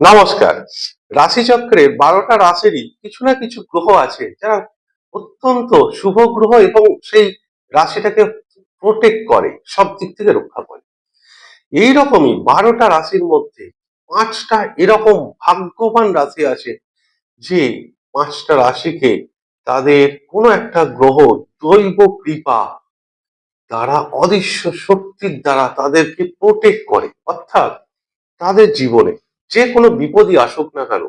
নমস্কার। রাশিচক্রের বারোটা রাশিরই কিছু না কিছু গ্রহ আছে যারা অত্যন্ত শুভ গ্রহ এবং সেই রাশিটাকে প্রোটেক্ট করে, সব দিক থেকে রক্ষা করে। এইরকমই বারোটা রাশির মধ্যে পাঁচটা এরকম ভাগ্যবান রাশি আছে যে পাঁচটা রাশিকে তাদের কোনো একটা গ্রহ দৈব কৃপা দ্বারা, অদৃশ্য শক্তির দ্বারা তাদেরকে প্রোটেক্ট করে। অর্থাৎ তাদের জীবনে যে কোনো বিপদই আসুক না কেন,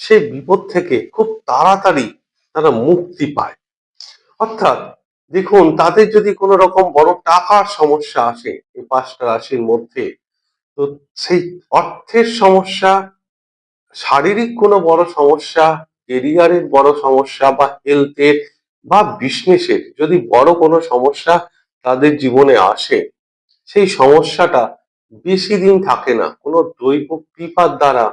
সেই বিপদ থেকে খুব তাড়াতাড়ি তারা মুক্তি পায়। অর্থাৎ দেখুন, তাদের যদি কোনো রকম বড় টাকার সমস্যা আসে এই পাঁচটা রাশির মধ্যে, তো সেই অর্থের সমস্যা, শারীরিক কোনো বড় সমস্যা, কেরিয়ারের বড় সমস্যা বা হেলথের বা বিজনেসের যদি বড় কোনো সমস্যা তাদের জীবনে আসে, সেই সমস্যাটা বেশি দিন থাকে না। কোনো দৈব কৃপার দ্বারা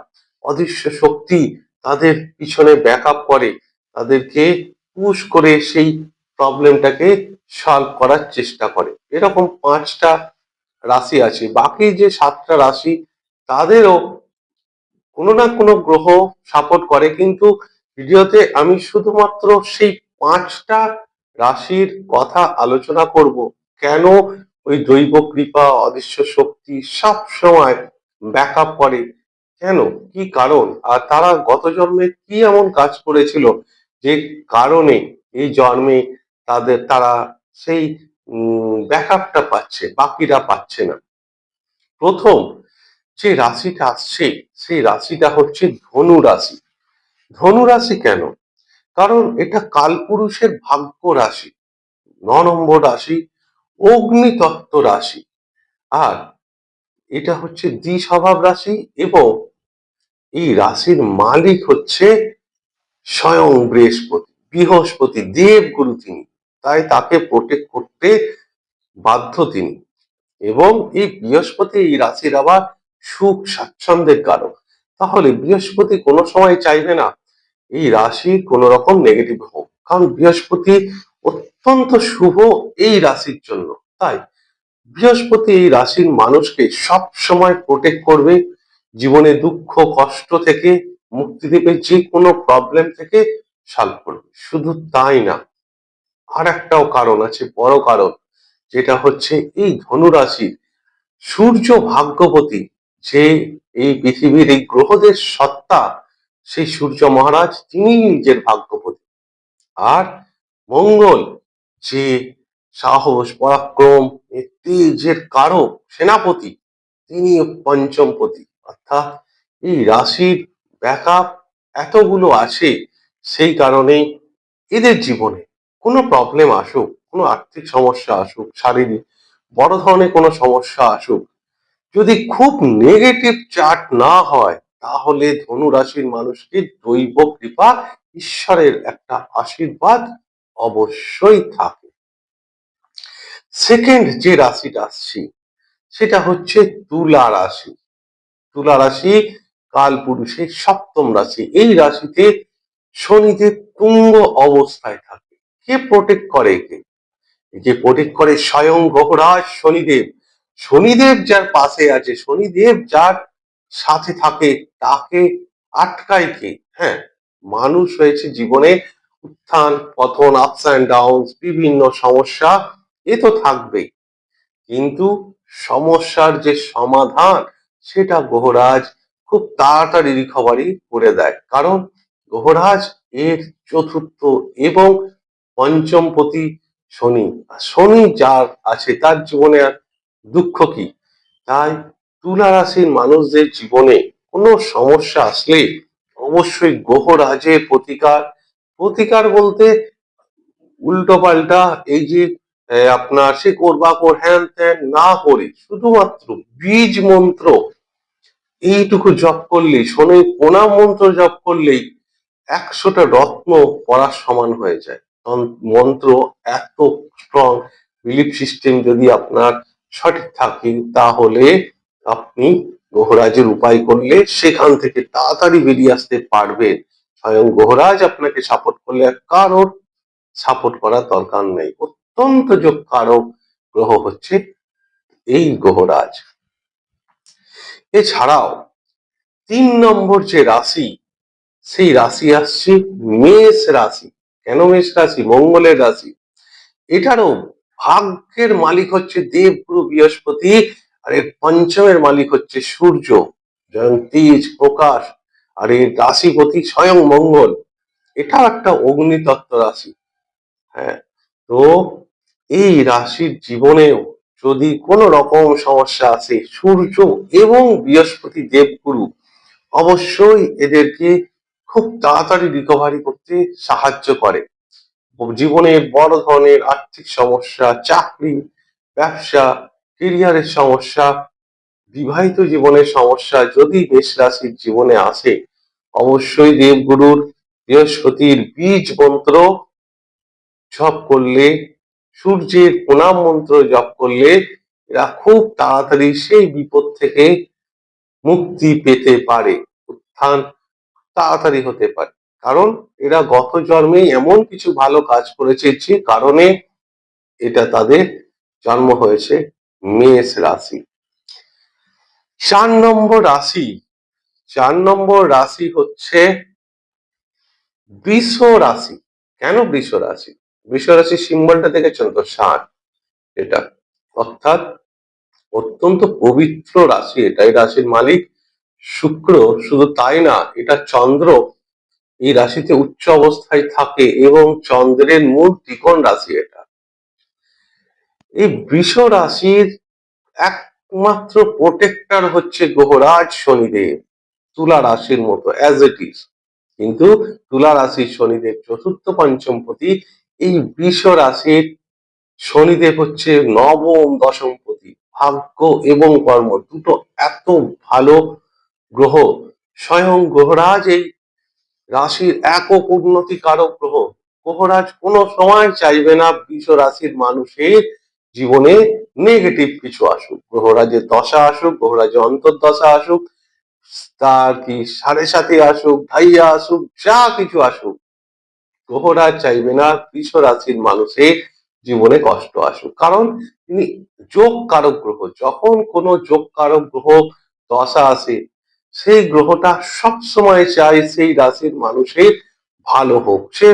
অদৃশ্য শক্তি তাদের পিছনে ব্যাক করে, তাদেরকে পুশ করে সেই প্রবলেমটাকে সলভ করার চেষ্টা করে। এরকম পাঁচটা রাশি আছে। বাকি যে সাতটা রাশি, তাদেরও কোনো না কোনো গ্রহ সাপোর্ট করে। কিন্তু ভিডিওতে আমি শুধুমাত্র সেই পাঁচটা রাশির কথা আলোচনা করব। কেন ওই দৈব কৃপা, অদৃশ্য শক্তি সব সময় ব্যাক আপ করে। কেন? কি কারণ? আর তারা গত জন্মে কি এমন কাজ করেছিল যে কারণে এই জন্মে তাদের, তারা সেই ব্যাকআপটা পাচ্ছে, বাকিরা পাচ্ছে না। প্রথম যে রাশিটা আসছে, সেই রাশিটা হচ্ছে ধনু রাশি। ধনু রাশি কেন? কারণ এটা কালপুরুষের ভাগ্য রাশি। ন নম্বর রাশি অগ্নিতত্ত্ব রাশি। আর এটা হচ্ছে দ্বি স্বভাব রাশি এবং এই রাশির মালিক হচ্ছে স্বয়ং বৃহস্পতি বৃহস্পতি দেবগুরু তিনি। তাই তাকে প্রোটেক্ট করতে বাধ্য তিনি। এবং এই বৃহস্পতি, এই রাশির আবার সুখ স্বাচ্ছন্দ্যের কারক। তাহলে বৃহস্পতি কোনো সময় চাইবে না এই রাশি কোন রকম নেগেটিভ হোক। কারণ বৃহস্পতি অত্যন্ত শুভ এই রাশির জন্য। তাই বৃহস্পতি এই রাশির মানুষকে সব সময় প্রোটেক্ট করবে। জীবনে দুঃখ, কষ্ট থেকে মুক্তি দেবে যে কোনো প্রবলেম থেকে সলভ করবে। শুধু তাই না, আর একটাও কারণ আছে, বড় কারণ, যেটা হচ্ছে এই ধনুরাশির সূর্য ভাগ্যবতী যে এই পৃথিবীর এই গ্রহদের সত্তা, সেই সূর্য মহারাজ তিনি নিজের ভাগ্যপতি। আর মঙ্গল, যে সাহস, পরাক্রম তেজের কারক সেনাপতি, তিনি পঞ্চমপতি অর্থাৎ এই রাশির ব্যাকআপ এতগুলো আছে, সেই কারণে এদের জীবনে কোনো প্রবলেম আসুক, কোনো আর্থিক সমস্যা আসুক, শারীরিক বড় ধরনের কোনো সমস্যা আসুক, যদি খুব নেগেটিভ চার্ট না হয়, তাহলে ধনু রাশির মানুষকে দৈব কৃপা, ঈশ্বরের একটা আশীর্বাদ অবশ্যই থাকে। সেকেন্ড যে রাশিটা আসছি, সেটা হচ্ছে তুলা রাশি। তুলা রাশি, কাল পুরুষের সপ্তম রাশি। এই রাশিতে শনিদেব তুঙ্গ অবস্থায় থাকে। কে প্রোটেক্ট করে একে? যে প্রোটেক্ট করে স্বয়ং গ্রহরাজ শনিদেব। শনিদেব যার পাশে আছে, শনিদেব যার সাথে থাকে, তাকে আটকায় কে? হ্যাঁ মানুষ হয়েছে জীবনে উত্থান পথন আপস অ্যান্ড ডাউন বিভিন্ন সমস্যা এ তো থাকবেই। কিন্তু সমস্যার যে সমাধান, সেটা গ্রহরাজ খুব তাড়াতাড়ি রিকভারি করে দেয়। কারণ গ্রহরাজ এর চতুর্থ এবং পঞ্চমপতি শনি। শনি যার আছে, তার জীবনে আর দুঃখ কি? তাই তুলা রাশির মানুষদের জীবনে কোনো সমস্যা আসলে অবশ্যই গ্রহরাজের প্রতিকার। প্রতিকার বলতে উল্টো পাল্টা এই যে আপনার সে করবা কর হ্যান ত্যান না করে শুধুমাত্র বীজ মন্ত্র এইটুকু জপ করলেই শোনে প্রণাম মন্ত্র জপ করলেই একশোটা রত্ন পড়ার সমান হয়ে যায়। মন্ত্র এত স্ট্রং বিলিফ সিস্টেম যদি আপনার সঠিক থাকে, তাহলে আপনি গ্রহরাজের উপায় করলে সেখান থেকে তাড়াতাড়ি বেরিয়ে আসতে পারবেন। স্বয়ং গ্রহরাজ আপনাকে সাপোর্ট করলে কারোর সাপোর্ট করার দরকার নেই। অত্যন্ত যোগ কারক গ্রহ হচ্ছে এই গ্রহরাজ। এছাড়াও তিন নম্বর যে রাশি, সেই রাশি আসছে মেষ রাশি। কেন মেষ রাশি? মঙ্গলের রাশি। এটারও ভাগ্যের মালিক হচ্ছে দেবগুরু বৃহস্পতি, আর এর পঞ্চমের মালিক হচ্ছে সূর্য। যেমন তেজ, প্রকাশ, আর এর রাশিপতি স্বয়ং মঙ্গল। এটাও একটা অগ্নিতত্ত্ব রাশি। হ্যাঁ তো এই রাশির জীবনেও যদি কোনো রকম সমস্যা আসে সূর্য এবং বৃহস্পতি দেবগুরু অবশ্যই এদেরকে খুব তাড়াতাড়ি রিকভারি করতে সাহায্য করে। জীবনে বড় ধরনের আর্থিক সমস্যা, চাকরি, ব্যবসা কেরিয়ারের সমস্যা, বিবাহিত জীবনের সমস্যা যদি মেষ রাশির জীবনে আসে, অবশ্যই দেবগুরুর বৃহস্পতির বীজ মন্ত্র জপ করলে সূর্যের প্রণাম মন্ত্র জপ করলে এরা খুব তাড়াতাড়ি সেই বিপদ থেকে মুক্তি পেতে পারে, উত্থান তাড়াতাড়ি হতে পারে। কারণ এরা গত জন্মে এমন কিছু ভালো কাজ করেছে যে কারণে এটা তাদের জন্ম হয়েছে মেষ রাশি। চার নম্বর রাশি, চার নম্বর রাশি হচ্ছে বৃষ রাশি। কেন বৃষ রাশি? রাশির সিম্বলটা দেখেছেন তো? ষাট। এটা অর্থাৎ অত্যন্ত পবিত্র রাশি এটা। এই রাশির মালিক শুক্র, শুধু তাই না, এটা চন্দ্র এই রাশিতে উচ্চ অবস্থায় থাকে এবং চন্দ্রের মূল ত্রিকোণ রাশি এটা। এই বৃষ রাশির একমাত্র প্রোটেক্টর হচ্ছে গ্রহরাজ শনিদেব, তুলা রাশির মতো অ্যাজ ইট ইজ কিন্তু তুলা রাশির শনিদেব চতুর্থ পঞ্চমপতি এই বৃষ রাশির শনিদেব হচ্ছে নবম দশমপতি ভাগ্য এবং কর্ম দুটো এত ভালো গ্রহ। স্বয়ং গ্রহরাজ এই রাশির একক উন্নতি কারক গ্রহ। গ্রহরাজ কোনো সময় চাইবে না বৃষ রাশির মানুষের জীবনে নেগেটিভ কিছু আসুক। গ্রহরাজের দশা আসুক, গ্রহরাজের অন্তর্দশা আসুক, তার কি সাড়ে সাথে আসুক ঢাইয়া আসুক, যা কিছু আসুক গ্রহরাজ চাইবে না বৃষ রাশির মানুষের জীবনে কষ্ট আসুক। কারণ তিনি যোগ কারক গ্রহ, যখন কোনো যোগ কারক গ্রহ দশা আসে, সেই গ্রহটা সব সময় চায় সেই রাশির মানুষের ভালো হোক। সে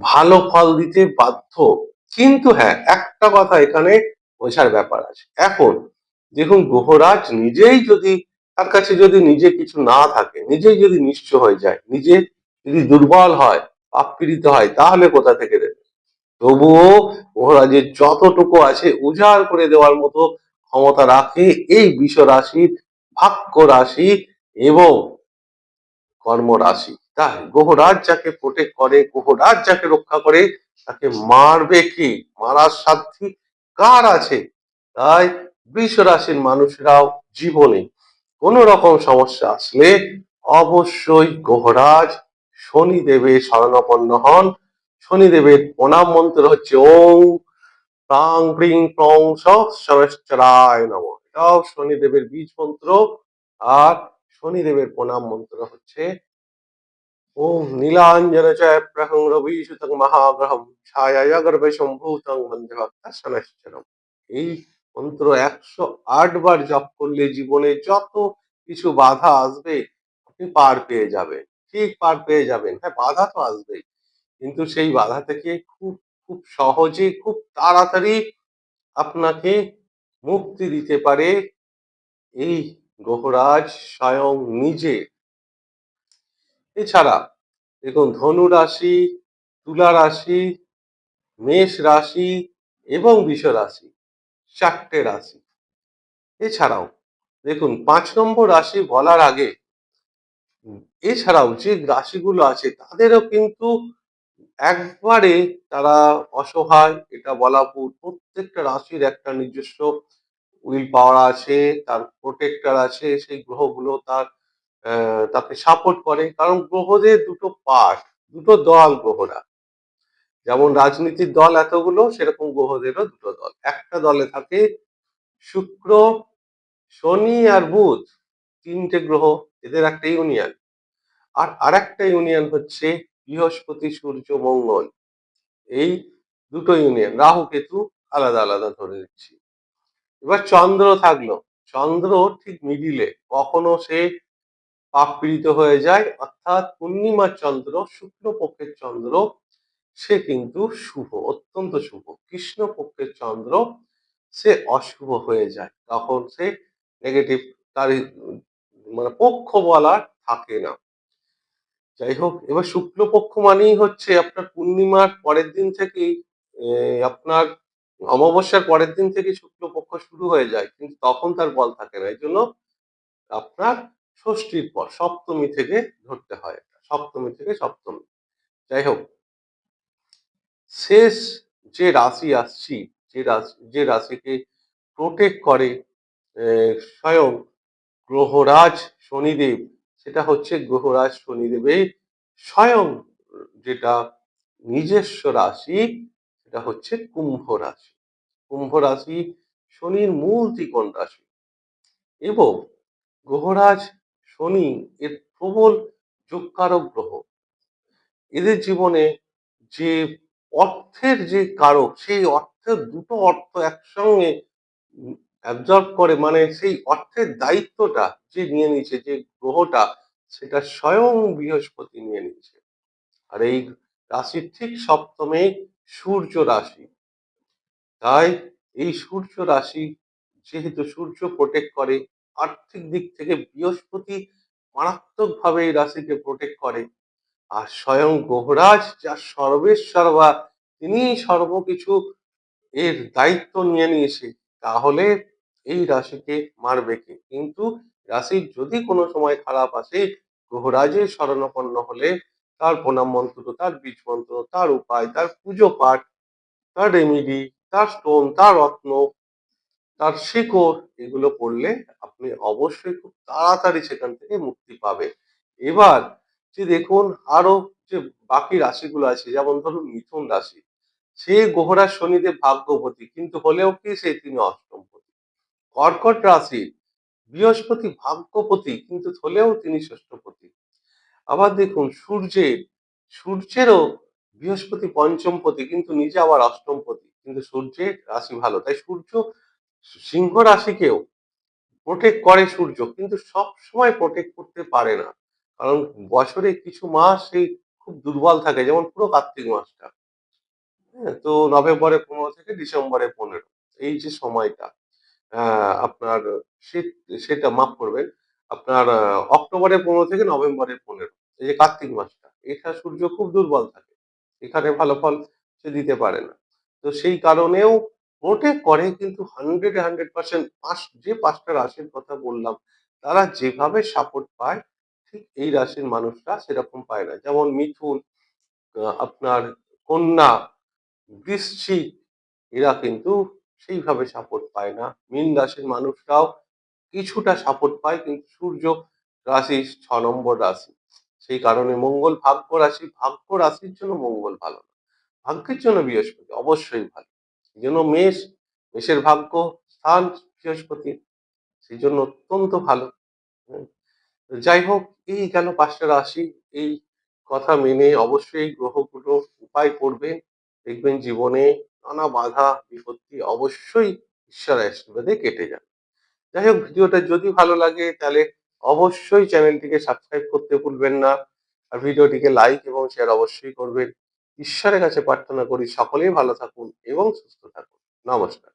ভালো ফল দিতে বাধ্য। কিন্তু হ্যাঁ একটা কথা এখানে বোঝার ব্যাপার আছে। এখন দেখুন, গ্রহরাজ নিজেই যদি, তার কাছে যদি নিজে কিছু না থাকে, নিজেই যদি নিশ্চ হয়ে যায়, নিজে যদি দুর্বল হয় পাপপীড়িত হয়, তাহলে কোথা থেকে দেবে? তবুও মহারাজের যতটুকু আছে উজাড় করে দেওয়ার মতো ক্ষমতা রাখে এই বিষ রাশির ভাগ্য রাশি এবং কর্ম রাশি তাই গ্রহরাজ যাকে প্রোটেক্ট করে, গ্রহরাজ যাকে রক্ষা করে, তাকে মারবে কি? মারার সাধ্যি কার আছে? তাই বৃষ রাশির মানুষরাও জীবনে কোন রকম সমস্যা আসলে অবশ্যই গ্রহরাজ শনিদেবের শরণাপন্ন হন। শনিদেবের প্রণাম মন্ত্র হচ্ছে ওং প্রাং প্রিং প্রং সহস্রায় নম। এটাও শনিদেবের বীজ মন্ত্র আর শনিদেবের প্রণাম মন্ত্র হচ্ছে ওম নীলাঞ্জন চয় প্রহং রবিসুতং মহাগ্রহম ছায়া গর্ভে সম্ভূতং বন্দে ভক্তা শনশ্চরম। এই মন্ত্র একশো আট বার জপ করলে জীবনে যত কিছু বাধা আসবে, আপনি পার পেয়ে যাবেন। ঠিক পার পেয়ে যাবেন। হ্যাঁ বাধা তো আসবেই। কিন্তু সেই বাধা থেকে খুব খুব সহজে খুব তাড়াতাড়ি আপনাকে মুক্তি দিতে পারে এই গ্রহরাজ স্বয়ং নিজে। এছাড়া দেখুন, ধনু রাশি, তুলা রাশি, মেষ রাশি এবং বিষ রাশি, চারটে রাশি। এছাড়াও দেখুন, পাঁচ নম্বর রাশি বলার আগে এছাড়াও যে রাশিগুলো আছে তাদেরও কিন্তু একবারে তারা অসহায়, এটা বলা প্রত্যেকটা রাশির একটা নিজস্ব উইল পাওয়ার আছে, তার প্রোটেক্টর আছে, সেই গ্রহগুলো তার তাকে সাপোর্ট করে। কারণ গ্রহদের দুটো পার্ট, দুটো দল গ্রহরা। যেমন রাজনীতির দল এতগুলো, সেরকম গ্রহদেরও দুটো দল। একটা দলে থাকে শুক্র, শনি আর বুধ, তিনটে গ্রহ। এদের একটা ইউনিয়ন। আর আরেকটা ইউনিয়ন হচ্ছে বৃহস্পতি, সূর্য, মঙ্গল। এই দুটো ইউনিয়ন, রাহু, কেতু আলাদা আলাদা ধরে দিচ্ছি এবার চন্দ্র থাকল। চন্দ্র ঠিক মিডিলে, কখনো সে পাপ পীড়িত হয়ে যায়, অর্থাৎ পূর্ণিমার চন্দ্র, শুক্লপক্ষের চন্দ্র, সে কিন্তু শুভ, অত্যন্ত শুভ। কৃষ্ণপক্ষের চন্দ্র, সে অশুভ হয়ে যায়। তখন সে নেগেটিভ তার মানে পক্ষ বলা থাকে না যাই হোক এবার শুক্লপক্ষ মানেই হচ্ছে আপনার পূর্ণিমার পরের দিন থেকেই আপনার অমাবস্যার পরের দিন থেকে শুক্লপক্ষ শুরু হয়ে যায়, কিন্তু তখন তার বল থাকে না এই জন্য আপনার ষষ্ঠীর পর, সপ্তমী থেকে ধরতে হয়। সপ্তমী থেকে সপ্তমী যাই হোক শেষ যে রাশি আসছি, যে রাশি, যে রাশিকে প্রোটেক্ট করে স্বয়ং গ্রহরাজ শনিদেব। সেটা হচ্ছে গ্রহরাজ শনিদেবের স্বয়ং যেটা নিজস্ব রাশি, সেটা হচ্ছে কুম্ভ রাশি। কুম্ভ রাশি শনির মূল ত্রিকোণ রাশি। এবং গ্রহরাজ শনি এর প্রবল যোগকারক গ্রহ। এদের জীবনে যে অর্থের যে কারক, সেই অর্থের দুটো অর্থ একসঙ্গে অ্যাবজর্ব করে মানে সেই অর্থের দায়িত্বটা যে নিয়ে নিচ্ছে যে গ্রহটা, সেটা স্বয়ং বৃহস্পতি নিয়ে নিচ্ছে আর এই রাশির ঠিক সপ্তমে সূর্য রাশি। তাই এই সূর্য রাশি যেহেতু সূর্য প্রোটেক্ট করে, আর্থিক দিক থেকে বৃহস্পতি মারাত্মকভাবে এই রাশিকে প্রোটেক্ট করে। আর স্বয়ং গ্রহরাজ যার সর্বেশ্বর্বা তিনি সর্বকিছু এর দায়িত্ব নিয়ে নিয়েছে, তাহলে এই রাশিকে মারবে কে? কিন্তু রাশির যদি কোনো সময় খারাপ আসে গ্রহরাজের শরণাপন্ন হলে তার প্রণাম মন্ত্র, তার বীজ মন্ত্র, তার উপায়, তার পুজো পাঠ, তার রেমিডি, তার স্টোন, তার রত্ন, তার শিকড়, এগুলো পড়লে আপনি অবশ্যই খুব তাড়াতাড়ি সেখান থেকে মুক্তি পাবেন। এবার যে দেখুন, আরও যে বাকি রাশিগুলো আছে, যেমন ধরুন মিথুন রাশি, সে গ্রহরাজ শনিদেব ভাগ্যপতি, কিন্তু হলেও কি সে তিনি অষ্টমপতি কর্কট রাশি বৃহস্পতি ভাগ্যপতি, কিন্তু হলেও তিনি ষষ্ঠপতি। আবার দেখুন, সূর্যের, সূর্যেরও বৃহস্পতি পঞ্চমপতি, কিন্তু নিজে আবার অষ্টমপতি, কিন্তু সূর্যের রাশি ভালো। তাই সূর্য সিংহ রাশিকেও প্রোটেক্ট করে সূর্য, কিন্তু সব সময় প্রোটেক্ট করতে পারে না। কারণ বছরে কিছু মাস এই খুব দুর্বল থাকে, যেমন পুরো কার্তিক মাসটা। হ্যাঁ তো নভেম্বরের পনেরো থেকে ডিসেম্বরের পনেরো, এই যে সময়টা। আপনার শীত সেটা মাফ করবেন, আপনার অক্টোবরের পনেরো থেকে নভেম্বরের পনেরো, এই যে কার্তিক মাসটা, এটা সূর্য খুব দুর্বল থাকে, এখানে ভালো ফল সে দিতে পারে না। তো সেই কারণেও মোটে করে কিন্তু হান্ড্রেড হান্ড্রেড পার্সেন্ট পাঁচ, যে পাঁচটা রাশির কথা বললাম, তারা যেভাবে সাপোর্ট পায়, ঠিক এই রাশির মানুষরা সেরকম পায় না। যেমন মিথুন আপনার কন্যা, বৃশ্চিক, এরা কিন্তু সেইভাবে সাপোর্ট পায় না। মীন রাশির মানুষরাও কিছুটা সাপোর্ট পায়, কিন্তু সূর্য রাশি ছ নম্বর রাশি। সেই কারণে মঙ্গল ভাগ্য রাশি, ভাগ্য রাশির জন্য মঙ্গল ভালো না। ভাগ্যের জন্য বৃহস্পতি অবশ্যই ভালো। এই জন্য মেষ, মেষের ভাগ্য স্থান বৃহস্পতি, সেই জন্য অত্যন্ত ভালো। হুম। যাই হোক, এই গেল পাঁচটা রাশি। এই কথা মেনে অবশ্যই গ্রহগুলো উপায় করবেন দেখবেন জীবনে নানা বাধা, বিপত্তি অবশ্যই ঈশ্বর আশীর্বাদে কেটে যাবে। যাই হোক, ভিডিওটা যদি ভালো লাগে তাহলে অবশ্যই চ্যানেলটিকে সাবস্ক্রাইব করতে ভুলবেন না। আর ভিডিওটিকে লাইক এবং শেয়ার অবশ্যই করবেন। ঈশ্বরের কাছে প্রার্থনা করি সকলেই ভালো থাকুন এবং সুস্থ থাকুন। নমস্কার।